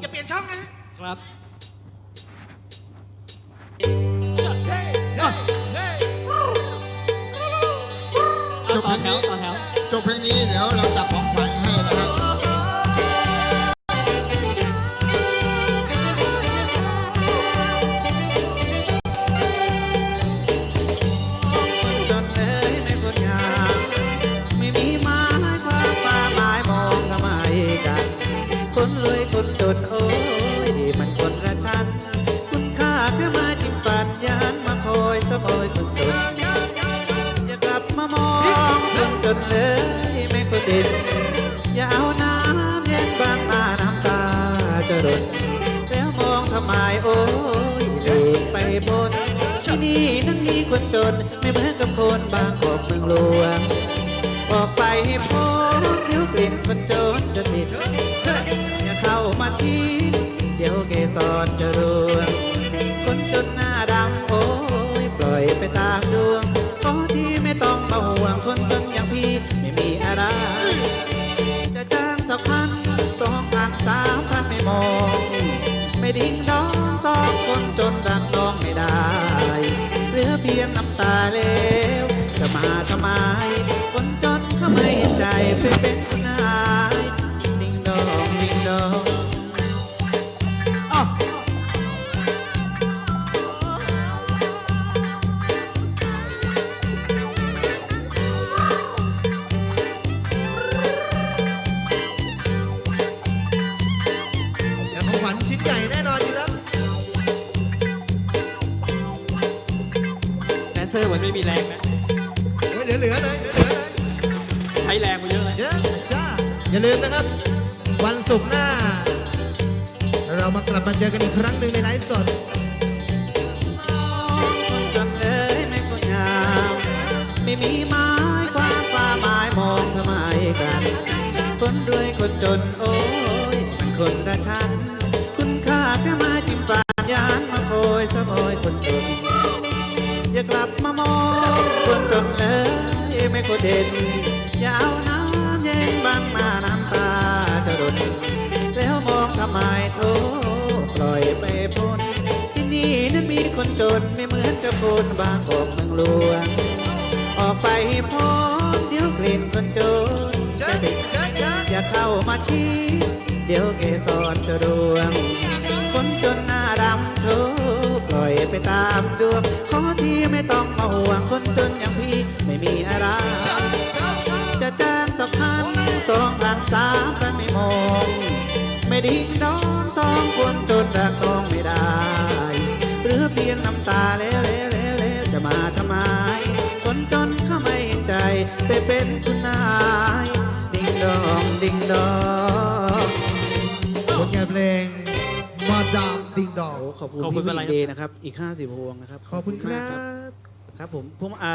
อย่าเปลี่ยนช่องนะครับเฮ้ยเฮ้ยเฮ้ยเอาต่อแถวต่อแถวจบเพลงนี้เดี๋ยวเราจับของขวัญให้นะครับจนเลยไม่คนงามไม่มีไม้ความฟ้าไม้มองทำไมกัน คนร นเลยไม่คนเด่นอย่าเอาน้ำเย็นบางตาน้ำตาจะรดแล้วมองทำไมโอ้ยเดินไปบนที่นี่นั้นมีคนจนไม่เหมือนกับคนบางกอกเมืองหลวงออกไปพ้นเดี๋ยวกลิ่นคนจนจะติดอย่าเข้ามาทีเดี๋ยวเกสรจะรู ดิ้งดองสองคนจนดังน้องไม่ได้เหลือเพียงน้ำตาเลวจะมาทำไม คนจนเขาไม่เห็นใจไปเป็นคุณนายดิ้งดองดิ้งดอง เซอร์เหมือนไม่มีแรงนะเฮ้ยเหลือๆเลยเหลือๆเลยใช้แรงไปเยอะเลยเยอะช่าอย่าลืมนะครับ วันศุกร์หน้า เรามากลับมาเจอกันอีกครั้งหนึ่งในไลฟ์สดคนจนเอ้ยไม่คนงามไม่มีไม้ความฟ้าไม้มองทำไมกัน คนรวยคนจนโอ้ยมันคนละชั้น มองคนจนเลยไม่คนเด่นอย่าเอาน้ำเย็นบังหน้าน้ำตาจะรดแล้วมองทำไมโทปล่อยไปพ้นที่นี่นั้นมีคนจนไม่เหมือนกับคนบางกอกเมืองหลวง ออกไปให้พ้นเดี๋ยวกลิ่นคนจนจะญติดอย่าเข้ามาชี้เดี๋ยวเกสรจะด ห่วงคนจนอย่างพี่ไม่มีอะไร จะจ้างสักพันสองพันสามพันไม่มองไม่ดิ้งดองสองคนจนรักน้องไม่ได้ หรือเพียงน้ำตาแล้วแล้วแล้วแล้วจะมาทำไม คนจนเขาไม่เห็นใจไปเป็นคุณนาย ดิ้งดองดิ้งดองผลงานเพลงมาดามดิงดองโอ้ขอบคุณขอบคุณพี่อะไรวินะเดย์นะครับ อีก 50พวงนะครับ ขอบคุณคมารักบ ครับผมผมอ่า